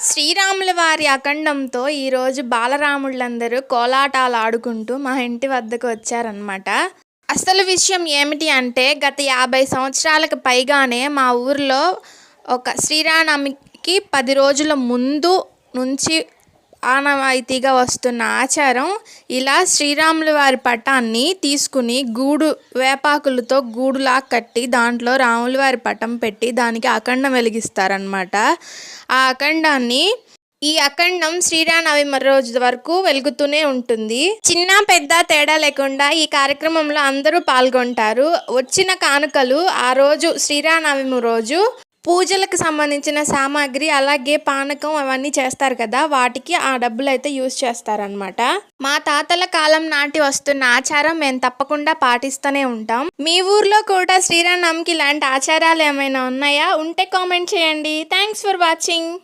శ్రీరాముల వారి అఖండంతో ఈరోజు బాలరాముళ్ళందరూ కోలాటాలు ఆడుకుంటూ మా ఇంటి వద్దకు వచ్చారనమాట అసలు విషయం ఏమిటి అంటే గత యాభై సంవత్సరాలకు పైగానే మా ఊర్లో ఒక శ్రీరానమికి పది రోజుల ముందు నుంచి ఆనవాయితీగా వస్తున్న ఆచారం ఇలా శ్రీరాములు వారి పటాన్ని తీసుకుని గూడు వేపాకులతో గూడులా కట్టి దాంట్లో రాములు వారి పటం పెట్టి దానికి అఖండం వెలిగిస్తారనమాట ఆ అఖండాన్ని ఈ అఖండం శ్రీరామనవమి రోజు వరకు వెలుగుతూనే ఉంటుంది. చిన్న పెద్ద తేడా లేకుండా ఈ కార్యక్రమంలో అందరూ పాల్గొంటారు. వచ్చిన కానుకలు ఆ రోజు శ్రీరామనవమి రోజు పూజలకు సంబంధించిన సామాగ్రి అలాగే పానకం అవన్నీ చేస్తారు కదా వాటికి ఆ డబ్బులు అయితే యూజ్ చేస్తారనమాట మా తాతల కాలం నాటి వస్తున్న ఆచారం మేము తప్పకుండా పాటిస్తూనే ఉంటాం. మీ ఊర్లో కూడా శ్రీరామ్కి ఇలాంటి ఆచారాలు ఏమైనా ఉన్నాయా? ఉంటే కామెంట్ చేయండి. Thanks for watching.